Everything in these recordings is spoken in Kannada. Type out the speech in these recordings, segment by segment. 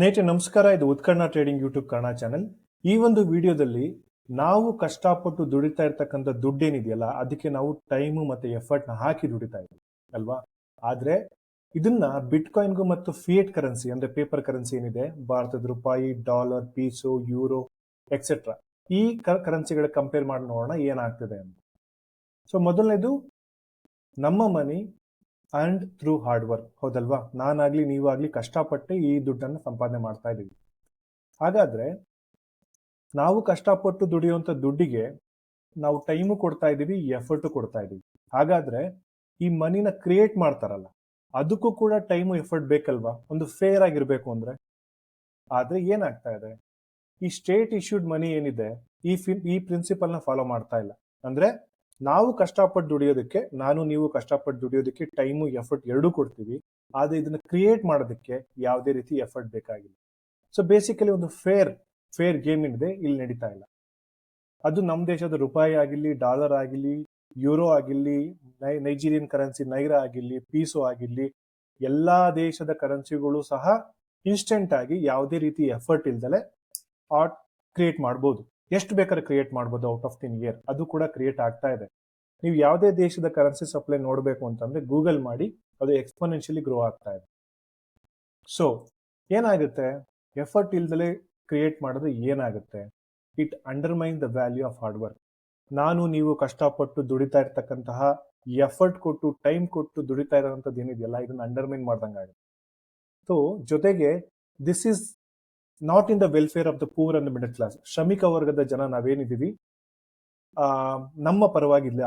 ಸ್ನೇಹಿತರೆ, ನಮಸ್ಕಾರ. ಇದು Utkarna trading YouTube Kannada channel. ಈ ಒಂದು ವಿಡಿಯೋದಲ್ಲಿ ನಾವು ಕಷ್ಟಪಟ್ಟು ದುಡಿತಾ ಇರ್ತಕ್ಕಂಥ ದುಡ್ಡೇನಿದೆಯಲ್ಲ, ಅದಕ್ಕೆ ನಾವು ಟೈಮು ಮತ್ತೆ ಎಫರ್ಟ್ನ ಹಾಕಿ ದುಡಿತಾ ಇದ್ದೀವಿ, ಅಲ್ವಾ? ಆದ್ರೆ ಇದನ್ನ ಬಿಟ್ಕಾಯಿನ್ಗೂ ಮತ್ತು ಫಿಯೇಟ್ ಕರೆನ್ಸಿ ಅಂದ್ರೆ ಪೇಪರ್ ಕರೆನ್ಸಿ ಏನಿದೆ, ಭಾರತದ ರೂಪಾಯಿ ಡಾಲರ್ ಪೀಸು ಯೂರೋ ಎಕ್ಸೆಟ್ರಾ ಈ ಕರೆನ್ಸಿಗಳ ಕಂಪೇರ್ ಮಾಡಿ ನೋಡೋಣ ಏನಾಗ್ತದೆ ಅಂತ. ಸೊ ಮೊದಲನೇದು ನಮ್ಮ money and through hard work ಹೌದಲ್ವಾ? ನಾನಾಗ್ಲಿ, ನೀವಾಗ್ಲಿ ಕಷ್ಟಪಟ್ಟು ಈ ದುಡ್ಡನ್ನು ಸಂಪಾದನೆ ಮಾಡ್ತಾ ಇದ್ದೀವಿ. ಹಾಗಾದ್ರೆ ನಾವು ಕಷ್ಟಪಟ್ಟು ದುಡಿಯುವಂತ ದುಡ್ಡಿಗೆ ನಾವು ಟೈಮು ಕೊಡ್ತಾ ಇದ್ದೀವಿ ಎಫರ್ಟು ಕೊಡ್ತಾ ಇದ್ದೀವಿ. ಹಾಗಾದ್ರೆ ಈ ಮನಿನ ಕ್ರಿಯೇಟ್ ಮಾಡ್ತಾರಲ್ಲ, ಅದಕ್ಕೂ ಕೂಡ ಟೈಮು ಎಫರ್ಟ್ ಬೇಕಲ್ವಾ? ಒಂದು ಫೇರ್ ಆಗಿರ್ಬೇಕು ಅಂದ್ರೆ. ಆದ್ರೆ ಏನಾಗ್ತಾ ಇದೆ? ಈ ಸ್ಟೇಟ್ ಇಶ್ಯೂಡ್ ಮನಿ ಏನಿದೆ, ಈ ಫಿನ್ ಈ ಪ್ರಿನ್ಸಿಪಲ್ನ ಫಾಲೋ ಮಾಡ್ತಾ ಇಲ್ಲ. ಅಂದ್ರೆ ನಾವು ಕಷ್ಟಪಟ್ಟು ದುಡಿಯೋದಕ್ಕೆ, ನಾನು ನೀವು ಕಷ್ಟಪಟ್ಟು ದುಡಿಯೋದಕ್ಕೆ ಟೈಮು ಎಫರ್ಟ್ ಎರಡೂ ಕೊಡ್ತೀವಿ. ಆದರೆ ಇದನ್ನು ಕ್ರಿಯೇಟ್ ಮಾಡೋದಕ್ಕೆ ಯಾವುದೇ ರೀತಿ ಎಫರ್ಟ್ ಬೇಕಾಗಿಲ್ಲ. ಸೊ ಬೇಸಿಕಲಿ ಒಂದು ಫೇರ್ ಫೇರ್ ಗೇಮ್ ಏನಿದೆ, ಇಲ್ಲಿ ನಡೀತಾ ಇಲ್ಲ. ಅದು ನಮ್ಮ ದೇಶದ ರೂಪಾಯಿ ಆಗಿರಲಿ ಡಾಲರ್ ಆಗಿರಲಿ ಯೂರೋ ಆಗಿರಲಿ ನೈಜೀರಿಯನ್ ಕರೆನ್ಸಿ ನೈರಾ ಆಗಿರಲಿ ಪೀಸು ಆಗಿರಲಿ, ಎಲ್ಲ ದೇಶದ ಕರೆನ್ಸಿಗಳು ಸಹ ಇನ್ಸ್ಟೆಂಟ್ ಆಗಿ ಯಾವುದೇ ರೀತಿ ಎಫರ್ಟ್ ಇಲ್ದಲೆ ಆರ್ಟ್ ಕ್ರಿಯೇಟ್ ಮಾಡ್ಬೋದು. ಎಷ್ಟು ಬೇಕಾದ್ರೆ ಕ್ರಿಯೇಟ್ ಮಾಡ್ಬೋದು ಔಟ್ ಆಫ್ ದಿನ್ ಇಯರ್ ಅದು ಕೂಡ ಕ್ರಿಯೇಟ್ ಆಗ್ತಾ ಇದೆ. ನೀವು ಯಾವುದೇ ದೇಶದ ಕರೆನ್ಸಿ ಸಪ್ಲೈ ನೋಡಬೇಕು ಅಂತಂದ್ರೆ ಗೂಗಲ್ ಮಾಡಿ, ಅದು ಎಕ್ಸ್ಪೋನೆನ್ಷಿಯಲಿ ಗ್ರೋ ಆಗ್ತಾ ಇದೆ. ಸೊ ಏನಾಗುತ್ತೆ? ಎಫರ್ಟ್ ಇಲ್ದಲೆ ಕ್ರಿಯೇಟ್ ಮಾಡಿದ್ರೆ ಏನಾಗುತ್ತೆ? It undermine the value of hard work ನಾನು, ನೀವು ಕಷ್ಟಪಟ್ಟು ದುಡಿತಾ ಇರ್ತಕ್ಕಂತಹ ಎಫರ್ಟ್ ಕೊಟ್ಟು ಟೈಮ್ ಕೊಟ್ಟು ದುಡಿತಾ ಇರೋಂಥದ್ದು ಏನಿದೆಯಲ್ಲ? ಇದನ್ನು ಅಂಡರ್ಮೈನ್ ಮಾಡ್ದಂಗೆ ಆಗುತ್ತೆ ಸೊ ಜೊತೆಗೆ this is not in the welfare of the poor and middle class ಶ್ರಮಿಕ ವರ್ಗದ ಜನ ನಾವೇನಿದ್ದೀವಿ? ನಮ್ಮ ಪರವಾಗಿಲ್ಲ.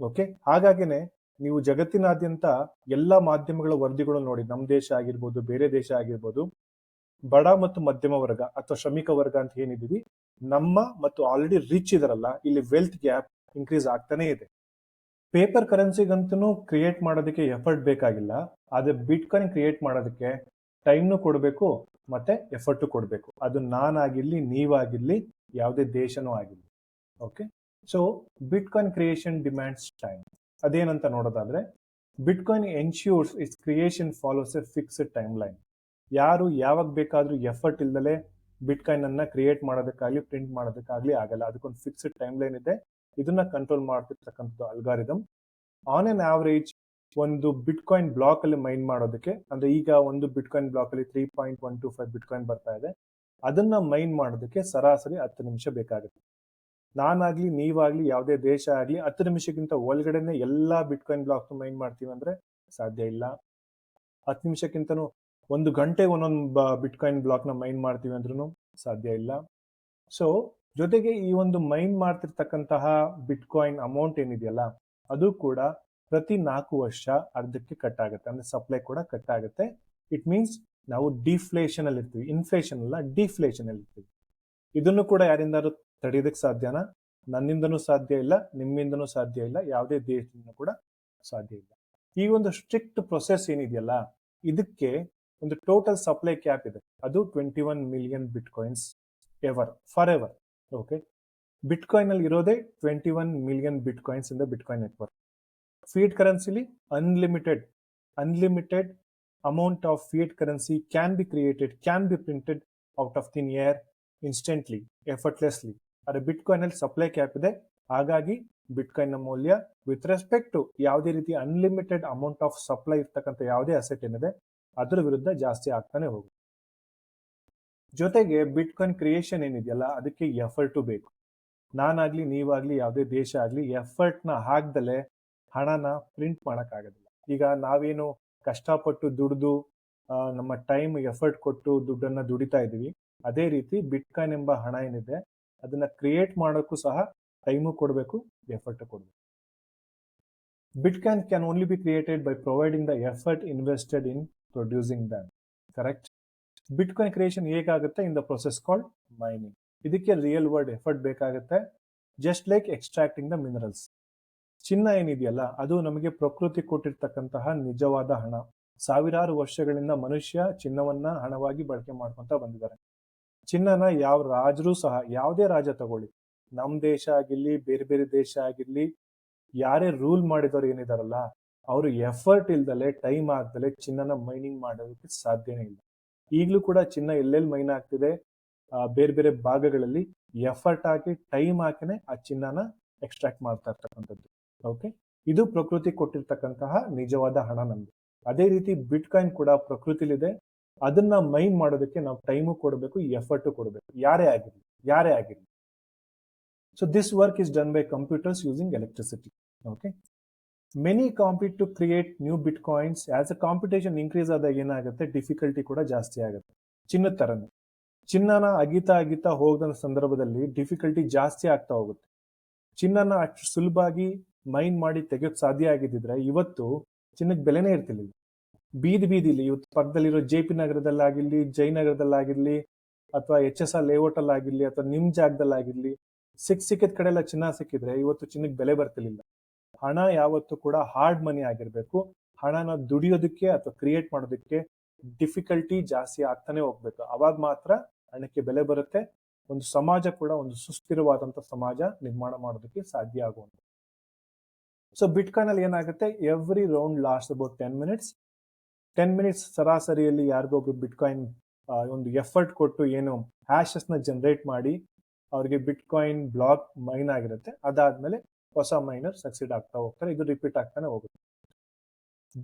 ಓಕೆ ಹಾಗಾಗಿನೇ ನೀವು ಜಗತ್ತಿನಾದ್ಯಂತ ಎಲ್ಲ ಮಾಧ್ಯಮಗಳ ವರದಿಗಳು ನೋಡಿ. ನಮ್ಮ ದೇಶ ಆಗಿರ್ಬೋದು, ಬೇರೆ ದೇಶ ಆಗಿರ್ಬೋದು, ಬಡ ಮತ್ತು ಮಧ್ಯಮ ವರ್ಗ ಅಥವಾ ಶ್ರಮಿಕ ವರ್ಗ ಅಂತ ಏನಿದ್ದೀವಿ? ನಮ್ಮ ಮತ್ತು ಆಲ್ರೆಡಿ ರಿಚ್ ಇದರಲ್ಲ, ಇಲ್ಲಿ ವೆಲ್ತ್ ಗ್ಯಾಪ್ ಇನ್ಕ್ರೀಸ್ ಆಗ್ತಾನೆ ಇದೆ. ಪೇಪರ್ ಕರೆನ್ಸಿಗಂತೂ ಕ್ರಿಯೇಟ್ ಮಾಡೋದಕ್ಕೆ ಎಫರ್ಟ್ ಬೇಕಾಗಿಲ್ಲ. ಆದರೆ ಬಿಟ್ ಕಾಯಿನ್ ಕ್ರಿಯೇಟ್ ಮಾಡೋದಕ್ಕೆ ಟೈಮ್ನು ಕೊಡಬೇಕು ಮತ್ತೆ ಎಫರ್ಟು ಕೊಡಬೇಕು. ಅದು ನಾನಾಗಿರಲಿ, ನೀವಾಗಿರಲಿ, ಯಾವುದೇ ದೇಶನೂ ಆಗಿರಲಿ. Okay? So bitcoin creation demands time ಅದೇನಂತ ನೋಡೋದಾದ್ರೆ bitcoin ensures its creation follows a fixed timeline ಯಾರು ಯಾವಾಗ ಬೇಕಾದರೂ ಎಫರ್ಟ್ ಇಲ್ದಲೇ ಬಿಟ್ ಕಾಯಿನ್ ಅನ್ನ ಕ್ರಿಯೇಟ್ ಮಾಡೋದಕ್ಕಾಗಲಿ ಪ್ರಿಂಟ್ ಮಾಡೋದಕ್ಕಾಗ್ಲಿ ಆಗಲ್ಲ. ಅದಕ್ಕೊಂದು ಫಿಕ್ಸ್ಡ್ ಟೈಮ್ ಲೈನ್ ಇದೆ. ಇದನ್ನ ಕಂಟ್ರೋಲ್ ಮಾಡ್ತಿರ್ತಕ್ಕಂಥದ್ದು ಅಲ್ಗಾರಿದಮ್ ಆನ್ ಎನ್ ಆವರೇಜ್ ಒಂದು ಬಿಟ್ ಕಾಯಿನ್ ಬ್ಲಾಕ್ ಅಲ್ಲಿ ಮೈನ್ ಮಾಡೋದಕ್ಕೆ, ಅಂದ್ರೆ ಈಗ ಒಂದು ಬಿಟ್ ಕಾಯಿನ್ ಬ್ಲಾಕ್ ಅಲ್ಲಿ three point one two five bitcoin ಬರ್ತಾ ಇದೆ. ಅದನ್ನ ಮೈನ್ ಮಾಡೋದಕ್ಕೆ ಸರಾಸರಿ ಹತ್ತು ನಿಮಿಷ ಬೇಕಾಗುತ್ತೆ. ನಾನಾಗ್ಲಿ, ನೀವಾಗ್ಲಿ, ಯಾವುದೇ ದೇಶ ಆಗ್ಲಿ ಹತ್ತು ನಿಮಿಷಕ್ಕಿಂತ ಒಳಗಡೆನೆ ಎಲ್ಲಾ ಬಿಟ್ ಕಾಯಿನ್ ಬ್ಲಾಕ್ ಮೈನ್ ಮಾಡ್ತೀವಿ ಅಂದ್ರೆ ಸಾಧ್ಯ ಇಲ್ಲ. ಹತ್ತು ನಿಮಿಷಕ್ಕಿಂತನೂ ಒಂದು ಗಂಟೆ ಒಂದೊಂದು ಬಿಟ್ ಕಾಯಿನ್ ಬ್ಲಾಕ್ನ ಮೈನ್ ಮಾಡ್ತೀವಿ ಅಂದ್ರೂ ಸಾಧ್ಯ ಇಲ್ಲ. ಸೊ ಜೊತೆಗೆ ಈ ಒಂದು ಮೈನ್ ಮಾಡ್ತಿರ್ತಕ್ಕಂತಹ ಬಿಟ್ ಕಾಯಿನ್ ಅಮೌಂಟ್ ಏನಿದೆಯಲ್ಲ, ಅದು ಕೂಡ ಪ್ರತಿ ನಾಲ್ಕು ವರ್ಷ ಅರ್ಧಕ್ಕೆ ಕಟ್ ಆಗುತ್ತೆ, ಅಂದ್ರೆ ಸಪ್ಲೈ ಕೂಡ ಕಟ್ ಆಗುತ್ತೆ. ಇಟ್ ಮೀನ್ಸ್ ನಾವು ಡಿಫ್ಲೇಷನ್ ಅಲ್ಲಿ ಇರ್ತೀವಿ ಇನ್ಫ್ಲೇಷನ್ ಅಲ್ಲ ಡಿಫ್ಲೇಷನ್ ಅಲ್ಲಿ ಇರ್ತೀವಿ. ಇದನ್ನು ಕೂಡ ಯಾರಿಂದಾದ್ರೂ ತಡೆಯೋದಕ್ಕೆ ಸಾಧ್ಯನಾ? ನನ್ನಿಂದನೂ ಸಾಧ್ಯ ಇಲ್ಲ, ನಿಮ್ಮಿಂದನೂ ಸಾಧ್ಯ ಇಲ್ಲ, ಯಾವುದೇ ದೇಶದಿಂದ ಕೂಡ ಸಾಧ್ಯ ಇಲ್ಲ. ಈ ಒಂದು ಸ್ಟ್ರಿಕ್ಟ್ ಪ್ರೊಸೆಸ್ ಏನಿದೆಯಲ್ಲ, ಇದಕ್ಕೆ ಒಂದು ಟೋಟಲ್ ಸಪ್ಲೈ ಕ್ಯಾಪ್ ಇದೆ. ಅದು twenty one million bitcoins ever for ever okay bitcoin ಅಲ್ಲಿ ಇರೋದೇ twenty one million bitcoins ಇಂದ bitcoin network fiat ಕರೆನ್ಸಿಲಿ unlimited unlimited amount of fiat currency can be created, can be printed out of thin air instantly, effortlessly. ಆದರೆ ಬಿಟ್ ಅಲ್ಲಿ ಸಪ್ಲೈ ಕ್ಯಾಪ್ ಇದೆ. ಹಾಗಾಗಿ ಬಿಟ್ ಕಾಯಿನ್ನ ಮೌಲ್ಯ ವಿತ್ ರೆಸ್ಪೆಕ್ಟ್ ಟು ಯಾವುದೇ ರೀತಿ ಅನ್ಲಿಮಿಟೆಡ್ ಅಮೌಂಟ್ ಆಫ್ ಸಪ್ಲೈ ಇರ್ತಕ್ಕಂಥ ಯಾವುದೇ ಅಸೆಟ್ ಏನಿದೆ, ಅದರ ವಿರುದ್ಧ ಜಾಸ್ತಿ ಆಗ್ತಾನೆ ಹೋಗುತ್ತೆ. ಜೊತೆಗೆ ಬಿಟ್ ಕಾಯಿನ್ ಕ್ರಿಯೇಷನ್ ಏನಿದೆಯಲ್ಲ, ಅದಕ್ಕೆ ಎಫರ್ಟು ಬೇಕು. ನಾನಾಗ್ಲಿ, ನೀವಾಗ್ಲಿ, ಯಾವುದೇ ದೇಶ ಆಗ್ಲಿ, ಎಫರ್ಟ್ನ ಹಾಕ್ದಲೆ ಹಣನ ಪ್ರಿಂಟ್ ಮಾಡೋಕ್ಕಾಗೋದಿಲ್ಲ. ಈಗ ನಾವೇನು ಕಷ್ಟಪಟ್ಟು ದುಡಿದು ನಮ್ಮ ಟೈಮ್ ಎಫರ್ಟ್ ಕೊಟ್ಟು ದುಡ್ಡನ್ನು ದುಡಿತಾ ಇದ್ದೀವಿ. ಅದೇ ರೀತಿ ಬಿಟ್ ಕಾಯಿನ್ ಎಂಬ ಹಣ ಏನಿದೆ, ಅದನ್ನು ಕ್ರಿಯೇಟ್ ಮಾಡೋಕ್ಕೂ ಸಹ ಟೈಮು ಕೊಡಬೇಕು ಎಫರ್ಟ್ ಕೊಡಬೇಕು. Bitcoin only be created by providing the effort invested in producing then correct bitcoin creation ಹೇಗಾಗುತ್ತೆ? In the process called mining ಇದಕ್ಕೆ ರಿಯಲ್ ವರ್ಡ್ ಎಫರ್ಟ್ ಬೇಕಾಗುತ್ತೆ. Just like extracting the minerals ಚಿನ್ನ ಏನಿದೆಯಲ್ಲ, ಅದು ನಮಗೆ ಪ್ರಕೃತಿ ಕೊಟ್ಟಿರ್ತಕ್ಕಂತಹ ನಿಜವಾದ ಹಣ. ಸಾವಿರಾರು ವರ್ಷಗಳಿಂದ ಮನುಷ್ಯ ಚಿನ್ನವನ್ನ ಹಣವಾಗಿ ಬಳಕೆ ಮಾಡ್ಕೊಂತ ಬಂದಿದ್ದಾರೆ. ಚಿನ್ನನ ಯಾವ ರಾಜರು ಸಹ ಯಾವುದೇ ರಾಜ ತಗೊಳ್ಳಿ. ನಮ್ ದೇಶ ಆಗಿರ್ಲಿ, ಬೇರೆ ಬೇರೆ ದೇಶ ಆಗಿರ್ಲಿ, ಯಾರೇ ರೂಲ್ ಮಾಡಿದವರು ಏನಿದಾರಲ್ಲ, ಅವರು ಎಫರ್ಟ್ ಇಲ್ದಲೆ, ಟೈಮ್ ಆಗ್ದಲೆ ಚಿನ್ನನ ಮೈನಿಂಗ್ ಮಾಡೋದಕ್ಕೆ ಸಾಧ್ಯನೇ ಇಲ್ಲ. ಈಗಲೂ ಕೂಡ ಚಿನ್ನ ಎಲ್ಲೆಲ್ಲಿ ಮೈನ್ ಆಗ್ತಿದೆ ಬೇರೆ ಬೇರೆ ಭಾಗಗಳಲ್ಲಿ ಎಫರ್ಟ್ ಹಾಕಿ, ಟೈಮ್ ಹಾಕಿನೇ ಆ ಚಿನ್ನನ ಎಕ್ಸ್ಟ್ರಾಕ್ಟ್ ಮಾಡ್ತಾ ಇರ್ತಕ್ಕಂಥದ್ದು. ಓಕೆ ಇದು ಪ್ರಕೃತಿ ಕೊಟ್ಟಿರ್ತಕ್ಕಂತಹ ನಿಜವಾದ ಹಣ ನಮ್ದು. ಅದೇ ರೀತಿ ಬಿಟ್ ಕಾಯಿನ್ ಕೂಡ ಪ್ರಕೃತಿಲಿದೆ. ಅದನ್ನ ಮೈನ್ ಮಾಡೋದಕ್ಕೆ ನಾವು ಟೈಮು ಕೊಡಬೇಕು ಎಫರ್ಟು ಕೊಡಬೇಕು. ಯಾರೇ ಆಗಿರಲಿ ಯಾರೇ ಆಗಿರಲಿ. So this work is done by computers using electricity okay many compete to create new bitcoins as a competition increase ಆದಾಗ ಏನಾಗುತ್ತೆ? ಡಿಫಿಕಲ್ಟಿ ಕೂಡ ಜಾಸ್ತಿ ಆಗುತ್ತೆ. ಚಿನ್ನದ ತರನೇ ಚಿನ್ನನ ಅಗಿತಾ ಅಗಿತಾ ಹೋಗದ ಸಂದರ್ಭದಲ್ಲಿ ಡಿಫಿಕಲ್ಟಿ ಜಾಸ್ತಿ ಆಗ್ತಾ ಹೋಗುತ್ತೆ. ಚಿನ್ನನ ಅಷ್ಟು ಸುಲಭವಾಗಿ ಮೈನ್ ಮಾಡಿ ತೆಗೆಯೋಕ್ ಸಾಧ್ಯ ಆಗಿದ್ದಿದ್ರೆ ಇವತ್ತು ಚಿನ್ನಕ್ಕೆ ಬೆಲೆನೇ ಇರ್ತಿರ್ಲಿಲ್ಲ. ಬೀದಿ ಬೀದಿಲಿ ಇವತ್ತು ಪಕ್ಕದಲ್ಲಿರೋ ಜೆ ಪಿ ನಗರದಲ್ಲಾಗಿರ್ಲಿ ಜಯನಗರದಲ್ಲಾಗಿರ್ಲಿ ಅಥವಾ ಎಚ್ ಎಸ್ ಆರ್ ಆಗಿರ್ಲಿ ಅಥವಾ ನಿಮ್ ಜಾಗದಲ್ಲಾಗಿರ್ಲಿ, ಸಿಕ್ ಸಿಕ್ಕಿದ ಕಡೆ ಎಲ್ಲ ಚಿನ್ನ ಸಿಕ್ಕಿದ್ರೆ ಇವತ್ತು ಚಿನ್ನಕ್ಕೆ ಬೆಲೆ ಬರ್ತಿರ್ಲಿಲ್ಲ. ಹಣ ಯಾವತ್ತು ಕೂಡ ಹಾರ್ಡ್ ಮನಿ ಆಗಿರ್ಬೇಕು. ಹಣನ ದುಡಿಯೋದಕ್ಕೆ ಅಥವಾ ಕ್ರಿಯೇಟ್ ಮಾಡೋದಕ್ಕೆ ಡಿಫಿಕಲ್ಟಿ ಜಾಸ್ತಿ ಆಗ್ತಾನೆ ಹೋಗ್ಬೇಕು. ಅವಾಗ ಮಾತ್ರ ಹಣಕ್ಕೆ ಬೆಲೆ ಬರುತ್ತೆ. ಒಂದು ಸಮಾಜ ಕೂಡ ಒಂದು ಸುಸ್ಥಿರವಾದಂತ ಸಮಾಜ ನಿರ್ಮಾಣ ಮಾಡೋದಕ್ಕೆ ಸಾಧ್ಯ ಆಗುವಂತ ಸೊ ಬಿಟ್ಕಾಯಿನ್ ಅಲ್ಲಿ ಏನಾಗುತ್ತೆ? Every round last about ten minutes ten minutes ಸರಾಸರಿಯಲ್ಲಿ ಯಾರಿಗೊಬ್ರು ಬಿಟ್ಕಾಯಿನ್ ಒಂದು ಎಫರ್ಟ್ ಕೊಟ್ಟು ಏನು ಹ್ಯಾಶಸ್ನ ಜನರೇಟ್ ಮಾಡಿ ಅವ್ರಿಗೆ ಬಿಟ್ಕಾಯಿನ್ ಬ್ಲಾಕ್ ಮೈನ್ ಆಗಿರುತ್ತೆ. ಅದಾದ್ಮೇಲೆ ಹೊಸ ಮೈನರ್ ಸಕ್ಸೀಡ್ ಆಗ್ತಾ ಹೋಗ್ತಾರೆ. ಇದು ರಿಪೀಟ್ ಆಗ್ತಾನೆ ಹೋಗುತ್ತೆ.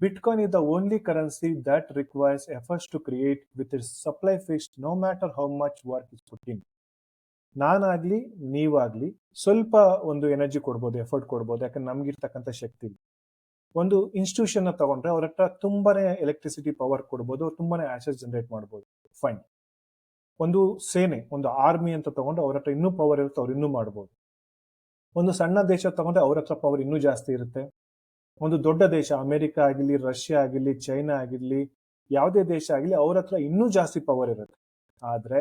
Bitcoin is the only currency that requires efforts to create with it supply fixed no matter how much work is put in ನಾನಾಗ್ಲಿ, ನೀವಾಗ್ಲಿ ಸ್ವಲ್ಪ ಒಂದು ಎನರ್ಜಿ ಕೊಡ್ಬೋದು ಎಫರ್ಟ್ ಕೊಡ್ಬೋದು, ಯಾಕಂದ್ರೆ ನಮ್ಗಿರ್ತಕ್ಕಂಥ ಶಕ್ತಿ. ಒಂದು ಇನ್ಸ್ಟಿಟ್ಯೂಷನ್ನ ತಗೊಂಡ್ರೆ ಅವ್ರ ಹತ್ರ ತುಂಬಾನೇ ಎಲೆಕ್ಟ್ರಿಸಿಟಿ ಪವರ್ ಕೊಡ್ಬೋದು ತುಂಬಾನೇ ಆಶಸ್ ಜನರೇಟ್ ಮಾಡ್ಬೋದು. ಫೈನ್ ಒಂದು ಸೇನೆ, ಒಂದು ಆರ್ಮಿ ಅಂತ ತಗೊಂಡ್ರೆ ಅವ್ರ ಹತ್ರ ಇನ್ನೂ ಪವರ್ ಇರುತ್ತೆ, ಅವ್ರು ಇನ್ನೂ ಮಾಡ್ಬೋದು. ಒಂದು ಸಣ್ಣ ದೇಶ ತಗೊಂಡ್ರೆ ಅವ್ರ ಹತ್ರ ಪವರ್ ಇನ್ನೂ ಜಾಸ್ತಿ ಇರುತ್ತೆ. ಒಂದು ದೊಡ್ಡ ದೇಶ, ಅಮೆರಿಕ ಆಗಿರ್ಲಿ ರಷ್ಯಾ ಆಗಿರ್ಲಿ ಚೈನಾ ಆಗಿರ್ಲಿ ಯಾವುದೇ ದೇಶ ಆಗಲಿ ಅವ್ರ ಹತ್ರ ಇನ್ನೂ ಜಾಸ್ತಿ ಪವರ್ ಇರುತ್ತೆ. ಆದ್ರೆ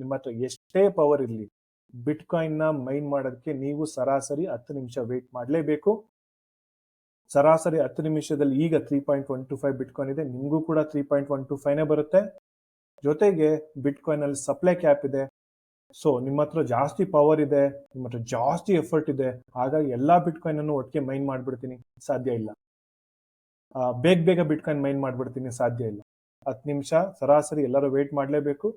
ನಿಮ್ಮ ಹತ್ರ ಎಷ್ಟೇ ಪವರ್ ಇರಲಿ ಬಿಟ್ಕಾಯಿನ್ನ ಮೈನ್ ಮಾಡೋದಕ್ಕೆ ನೀವು ಸರಾಸರಿ ಹತ್ತು ನಿಮಿಷ ವೇಟ್ ಮಾಡಲೇಬೇಕು. ಸರಾಸರಿ ಹತ್ತು ನಿಮಿಷದಲ್ಲಿ ಈಗ three point one two five bitcoin ಇದೆ, ನಿಮಗೂ ಕೂಡ ತ್ರೀ ಪಾಯಿಂಟ್ ಒನ್ ಟು ಫೈವ್ನೇ ಬರುತ್ತೆ. ಜೊತೆಗೆ ಬಿಟ್ಕಾಯಿನಲ್ಲಿ ಸಪ್ಲೈ ಕ್ಯಾಪ್ ಇದೆ. ಸೊ ನಿಮ್ಮ ಹತ್ರ ಜಾಸ್ತಿ ಪವರ್ ಇದೆ, ನಿಮ್ಮ ಹತ್ರ ಜಾಸ್ತಿ ಎಫರ್ಟ್ ಇದೆ, ಹಾಗಾಗಿ ಎಲ್ಲಾ ಬಿಟ್ಕಾಯಿನನ್ನು ಒಟ್ಟಿಗೆ ಮೈನ್ ಮಾಡಿಬಿಡ್ತೀನಿ, ಸಾಧ್ಯ ಇಲ್ಲ. ಬೇಗ ಬೇಗ ಬಿಟ್ಕಾಯಿನ್ ಮೈನ್ ಮಾಡಿಬಿಡ್ತೀನಿ, ಸಾಧ್ಯ ಇಲ್ಲ. ಹತ್ತು ನಿಮಿಷ ಸರಾಸರಿ ಎಲ್ಲರೂ ವೇಟ್ ಮಾಡಲೇಬೇಕು.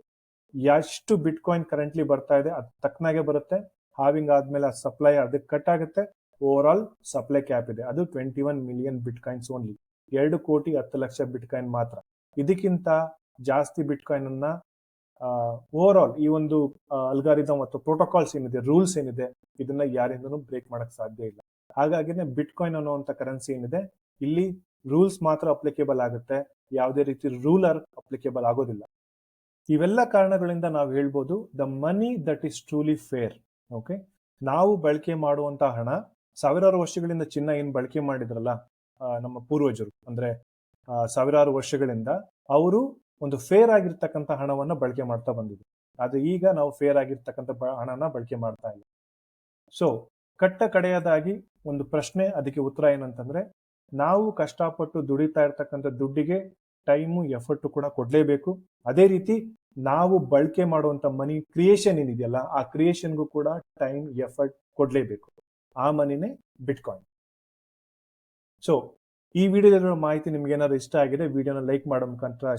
ಎಷ್ಟು ಬಿಟ್ ಕಾಯಿನ್ ಕರೆಂಟ್ಲಿ ಬರ್ತಾ ಇದೆ ಅದು ತಕ್ಕನಾಗೆ ಬರುತ್ತೆ. ಹಾವಿಂಗ್ ಆದ್ಮೇಲೆ ಆ ಸಪ್ಲೈ ಅದಕ್ಕೆ ಕಟ್ ಆಗುತ್ತೆ. ಓವರ್ ಆಲ್ ಸಪ್ಲೈ ಕ್ಯಾಪ್ ಇದೆ. ಅದು twenty one million bitcoins only ಎರಡು ಕೋಟಿ ಹತ್ತು ಲಕ್ಷ ಬಿಟ್ ಕಾಯಿನ್ ಮಾತ್ರ. ಇದಕ್ಕಿಂತ ಜಾಸ್ತಿ ಬಿಟ್ಕಾಯಿನ್ ಅನ್ನ ಓವರ್ ಆಲ್ ಈ ಒಂದು ಅಲ್ಗಾರಿದಮ್ ಮತ್ತು ಪ್ರೋಟೋಕಾಲ್ಸ್ ಏನಿದೆ ರೂಲ್ಸ್ ಏನಿದೆ, ಇದನ್ನ ಯಾರಿಂದನೂ ಬ್ರೇಕ್ ಮಾಡಕ್ ಸಾಧ್ಯ ಇಲ್ಲ. ಹಾಗಾಗಿನೇ ಬಿಟ್ಕಾಯಿನ್ ಅನ್ನುವಂತ ಕರೆನ್ಸಿ ಏನಿದೆ, ಇಲ್ಲಿ ರೂಲ್ಸ್ ಮಾತ್ರ ಅಪ್ಲಿಕೇಬಲ್ ಆಗುತ್ತೆ. ಯಾವುದೇ ರೀತಿ ರೂಲರ್ ಅಪ್ಲಿಕೇಬಲ್ ಆಗೋದಿಲ್ಲ. ಇವೆಲ್ಲ ಕಾರಣಗಳಿಂದ ನಾವು ಹೇಳ್ಬೋದು, the money that is truly fair. Okay? ನಾವು ಬಳಕೆ ಮಾಡುವಂತ ಹಣ, ಸಾವಿರಾರು ವರ್ಷಗಳಿಂದ ಚಿನ್ನ ಏನು ಬಳಕೆ ಮಾಡಿದ್ರಲ್ಲ ನಮ್ಮ ಪೂರ್ವಜರು, ಅಂದ್ರೆ ಸಾವಿರಾರು ವರ್ಷಗಳಿಂದ ಅವರು ಒಂದು ಫೇರ್ ಆಗಿರ್ತಕ್ಕಂಥ ಹಣವನ್ನು ಬಳಕೆ ಮಾಡ್ತಾ ಬಂದಿದ್ರು. ಆದ್ರೆ ಈಗ ನಾವು ಫೇರ್ ಆಗಿರ್ತಕ್ಕಂಥ ಹಣನ ಬಳಕೆ ಮಾಡ್ತಾ ಇಲ್ಲ. ಸೊ, ಕಟ್ಟ ಕಡೆಯದಾಗಿ ಒಂದು ಪ್ರಶ್ನೆ, ಅದಕ್ಕೆ ಉತ್ತರ ಏನಂತಂದ್ರೆ, ನಾವು ಕಷ್ಟಪಟ್ಟು ದುಡಿತಾ ಇರ್ತಕ್ಕಂಥ ದುಡ್ಡಿಗೆ ಟೈಮು, ಎಫರ್ಟ್ ಕೂಡ ಕೊಡಲೇಬೇಕು. ಅದೇ ರೀತಿ ನಾವು ಬಳಕೆ ಮಾಡುವಂತ ಮನಿ ಕ್ರಿಯೇಷನ್ ಏನಿದೆಯಲ್ಲ, ಆ ಕ್ರಿಯೇಷನ್ಗೂ ಕೂಡ ಟೈಮ್, ಎಫರ್ಟ್ ಕೊಡಲೇಬೇಕು. ಆ ಮನಿನೇ ಬಿಟ್ಕಾಯಿನ್. ಸೊ, ಈ ವಿಡಿಯೋದಲ್ಲಿರೋ ಮಾಹಿತಿ ನಿಮ್ಗೆ ಏನಾದ್ರು ಇಷ್ಟ ಆಗಿದೆ ವಿಡಿಯೋನ ಲೈಕ್ ಮಾಡೋ ಮುಖಾಂತರ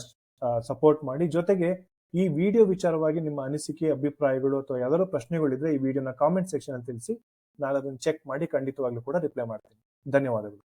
ಸಪೋರ್ಟ್ ಮಾಡಿ. ಜೊತೆಗೆ ಈ ವಿಡಿಯೋ ವಿಚಾರವಾಗಿ ನಿಮ್ಮ ಅನಿಸಿಕೆ, ಅಭಿಪ್ರಾಯಗಳು ಅಥವಾ ಯಾವ್ದಾದ್ರು ಪ್ರಶ್ನೆಗಳಿದ್ರೆ ಈ ವಿಡಿಯೋನ ಕಾಮೆಂಟ್ ಸೆಕ್ಷನ್ ಅಲ್ಲಿ ತಿಳಿಸಿ ನಾನು ಅದನ್ನು ಚೆಕ್ ಮಾಡಿ ಖಂಡಿತವಾಗ್ಲೂ ಕೂಡ ರಿಪ್ಲೈ ಮಾಡ್ತೀನಿ. ಧನ್ಯವಾದಗಳು.